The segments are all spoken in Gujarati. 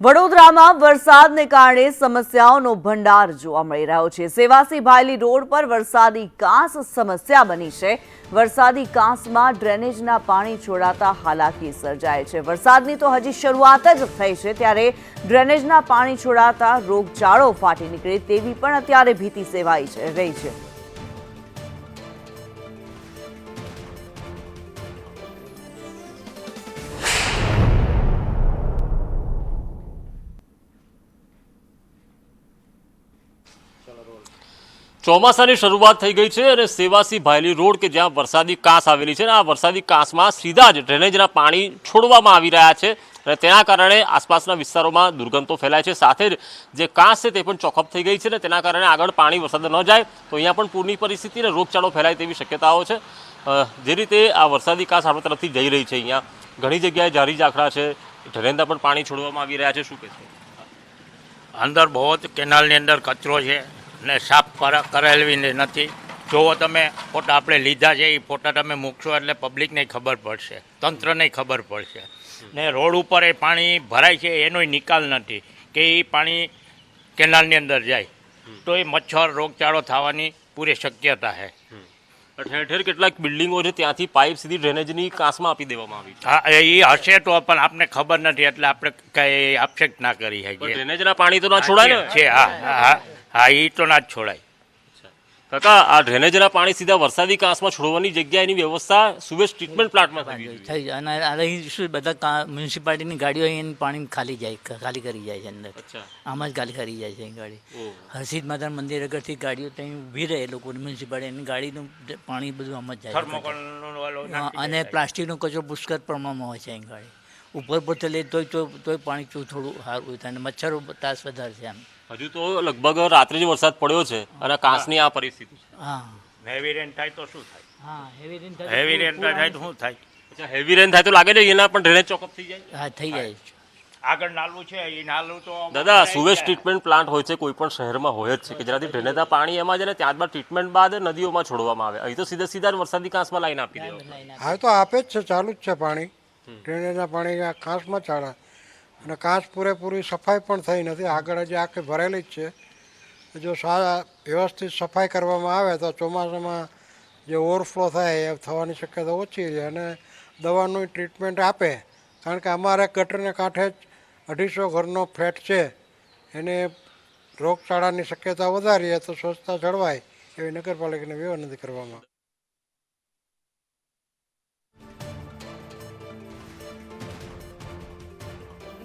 વડોદરામાં વરસાદને કારણે સમસ્યાઓનો ભંડાર જોવા મળી રહ્યો છે. સેવાસી ભાયલી રોડ પર વરસાદી કાંસ સમસ્યા બની છે. વરસાદી કાંસમાં ડ્રેનેજના પાણી છોડાતા હાલાકી સર્જાય છે. વરસાદની તો હજી શરૂઆત જ થઈ છે ત્યારે ડ્રેનેજના પાણી છોડાતા રોગચાળો ફાટી નીકળે તેવી પણ અત્યારે ભીતિ સેવાઈ છે, રહી છે. ચોમાસાની શરૂઆત થઈ ગઈ છે અને સેવાસી ભાયલી રોડ કે જ્યાં વરસાદી કાંસ આવેલી છે અને આ વરસાદી કાંસમાં સીધા જ ડ્રેનેજના પાણી છોડવામાં આવી રહ્યા છે અને તેના કારણે આસપાસના વિસ્તારોમાં દુર્ગંધો ફેલાય છે. સાથે જ જે કાંસ છે તે પણ ચોખપ થઈ ગઈ છે અને તેના કારણે આગળ પાણી વરસાદ ન જાય તો અહીંયા પણ પૂરની પરિસ્થિતિ અને રોગચાળો ફેલાય તેવી શક્યતાઓ છે. જે રીતે આ વરસાદી કાંસ આપણા તરફથી જઈ રહી છે અહીંયા. ઘણી જગ્યાએ જારી ઝાખરા છે. ડ્રેનેજના પણ પાણી છોડવામાં આવી રહ્યા છે. શું કહેશો? અંદર બહુ જ કેનાલની અંદર કચરો છે ને સાફ કર- કરાયેલી નથી. જોવો તમે ફોટા આપણે લીધા છે એ ફોટા તમે મૂકશો એટલે પબ્લિકને ખબર પડશે. તંત્રને ખબર પડશે. ને રોડ ઉપર એ પાણી ભરાય છે એનોય નિકાલ નથી. કે એ પાણી કેનાલની અંદર જાય. તો એ મચ્છર રોગચાળો થવાની પૂરી શક્યતા છે ઠેર ઠેર કેટલાક બિલ્ડિંગો છે ત્યાંથી પાઇપ સીધી ડ્રેનેજની કાસમાં આપી દેવામાં આવી હા એ હશે તો પણ આપને ખબર નથી એટલે આપણે કઈ આક્ષેપ ના કરી શકીએ. ડ્રેનેજના પાણી તો ના છોડાય ને? છે હા હા, હા હા એ તો ના જ છોડાય. કાકા આ ડ્રેનેજના પાણી સીધા વરસાદી કાંસમાં છોડવાની જગ્યા એની વ્યવસ્થા સુવેજ ટ્રીટમેન્ટ પ્લાન્ટમાં થઈ જાય. અને અહીં શું બધા મ્યુનિસિપાલિટીની ગાડીઓ અહીં પાણી ખાલી જાય ખાલી કરી જાય છે અંદર. આમ જ ખાલી કરી જાય છે ગાડી. હર્ષિદ માતા મંદિર આગળથી ગાડીઓ ત્યાં ઊભી રહે લોકો મ્યુનિસિપાલિટીની ગાડીનું પાણી બધું આમ જ જાય અને. પ્લાસ્ટિકનો કચરો પુષ્કળ પ્રમાણમાં હોય છે અહીં ગાડી. ઉપર પરથી લે તોય તો તોય પાણી થોડું સારું થાય. અને મચ્છરો ત્રાસ વધારે છે એમ. હજુ તો લગભગ રાત્રે જ વરસાદ પડ્યો છે અને કાંસની આ પરિસ્થિતિ છે. હા. હેવી રેન થાય તો શું થાય? હા હેવી રેન થાય હેવી રેન થાય તો શું થાય? અચ્છા હેવી રેન થાય તો લાગે છે એના પણ ડ્રેનેજ ચોકઅપ થઈ જાય? હા થઈ જાય આગળ નાલું છે એ નાલું તો દાદા સુવેજ ટ્રીટમેન્ટ પ્લાન્ટ હોય છે કોઈ પણ શહેરમાં હોય જ છે કે જેનાથી ડ્રેનેજના પાણી એમાં જાય ને ત્યારબાદ ટ્રીટમેન્ટ બાદ નદીઓમાં છોડવામાં આવે. અહીં તો સીધા સીધા વરસાદી કાંસમાં લાઈન આપી દે હા તો આપે જ છે ચાલુ જ છે પાણી. ડ્રેનેજના આ કાશમાં ચાલે અને કાશ પૂરેપૂરી સફાઈ પણ થઈ નથી. આગળ હજી આખી ભરેલી જ છે. જો સા વ્યવસ્થિત સફાઈ કરવામાં આવે તો ચોમાસામાં જે ઓવરફ્લો થાય એ થવાની શક્યતા ઓછી છે અને દવાનું ટ્રીટમેન્ટ આપે. કારણ કે અમારે ગટરને કાંઠે જ અઢીસો ઘરનો ફ્લેટ છે. એને રોગચાળાની શક્યતા વધારીએ તો સ્વચ્છતા જળવાય એવી નગરપાલિકાને નથી કરવામાં.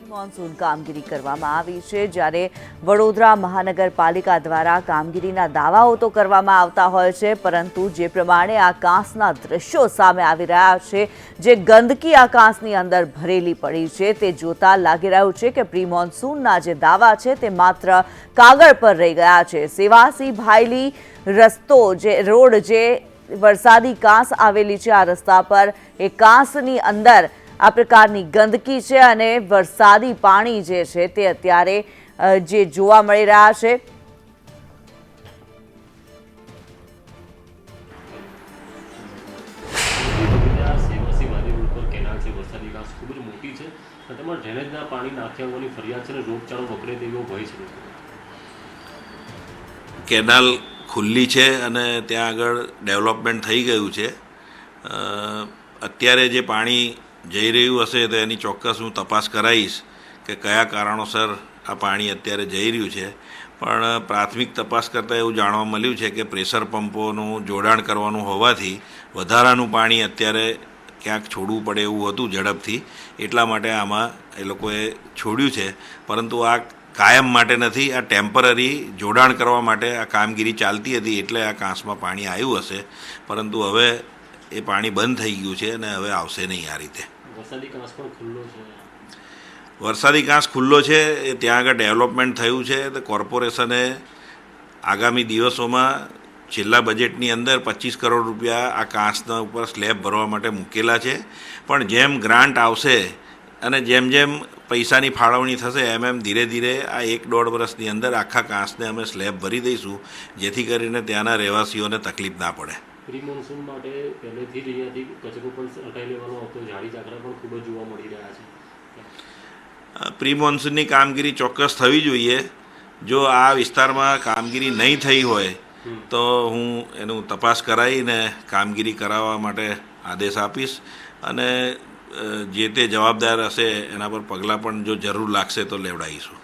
મોન્સૂન કામગીરી કરવામાં આવી છે. જ્યારે વડોદરા મહાનગરપાલિકા દ્વારા કામગીરીના દાવાઓ તો કરવામાં આવતા હોય છે, પરંતુ જે પ્રમાણે આ કાંસના દ્રશ્યો સામે આવી રહ્યા છે, જે ગંદકી આ કાંસની અંદર ભરેલી પડી છે, તે જોતા લાગી રહ્યું છે કે પ્રી મોન્સૂનના જે દાવા છે તે માત્ર કાગળ પર રહી ગયા છે. સેવાસી ભાયલી રસ્તો જે, રોડ જે વરસાદી કાંસ આવેલી છે, આ રસ્તા પર એ કાંસની અંદર આ પ્રકારની ગંદકી છે અને વરસાદી પાણી જે છે તે અત્યારે જે જોવા મળી રહ્યા છે. સેવાસી વાડી રોડ પર કેનાલ છે. વરસાદી કાંસ ખૂબ જ મોટી છે અને તેમાં ડ્રેનેજના પાણી નાખ્યા હોવાની ફરિયાદ છે અને રોગચાળો વકરે તેવો ભય છે. કેનાલ ખુલ્લી છે અને ત્યાં આગળ ડેવલપમેન્ટ થઈ ગયું છે. અત્યારે જે પાણી જઈ રહ્યું હશે તો એની ચોક્કસ હું તપાસ કરાવીશ કે કયા કારણોસર આ પાણી અત્યારે જઈ રહ્યું છે. પણ પ્રાથમિક તપાસ કરતાં એવું જાણવા મળ્યું છે કે પ્રેશર પંપોનું જોડાણ કરવાનું હોવાથી વધારાનું પાણી અત્યારે ક્યાંક છોડવું પડે એવું હતું ઝડપથી. એટલા માટે આમાં એ લોકોએ છોડ્યું છે. પરંતુ આ કાયમ માટે નથી, આ ટેમ્પરરી જોડાણ કરવા માટે આ કામગીરી ચાલતી હતી એટલે આ કાંસમાં પાણી આવ્યું હશે. પરંતુ હવે એ પાણી બંધ થઈ ગયું છે અને હવે આવશે નહીં આ રીતે. વરસાદી કાંસ પણ ખુલ્લો છે. વરસાદી કાંસ ખુલ્લો છે, એ ત્યાં આગળ ડેવલપમેન્ટ થયું છે, તો કોર્પોરેશને આગામી દિવસોમાં છેલ્લા બજેટની અંદર પચીસ કરોડ રૂપિયા આ કાંસના ઉપર સ્લેબ ભરવા માટે મૂકેલા છે. પણ જેમ ગ્રાન્ટ આવશે અને જેમ જેમ પૈસાની ફાળવણી થશે, એમ એમ ધીરે ધીરે આ એક દોઢ વર્ષની અંદર આખા કાંસને અમે સ્લેબ ભરી દઈશું, જેથી કરીને ત્યાંના રહેવાસીઓને તકલીફ ના પડે. પ્રી મોન્સૂન માટે પહેલેથી જ અહીંયાથી કચરો પણ હટાવી લેવાનો હતો. ઝાડી ઝાકડા પણ ખૂબ જ જોવા મળી રહ્યા છે. પ્રી મોન્સૂનની કામગીરી ચોક્કસ થવી જોઈએ. જો આ વિસ્તારમાં કામગીરી નહીં થઈ હોય તો હું એનું તપાસ કરાવીને કામગીરી કરાવવા માટે આદેશ આપીશ. અને જે તે જવાબદાર હશે એના પર પગલાં પણ જો જરૂર લાગશે તો લેવડાવીશું.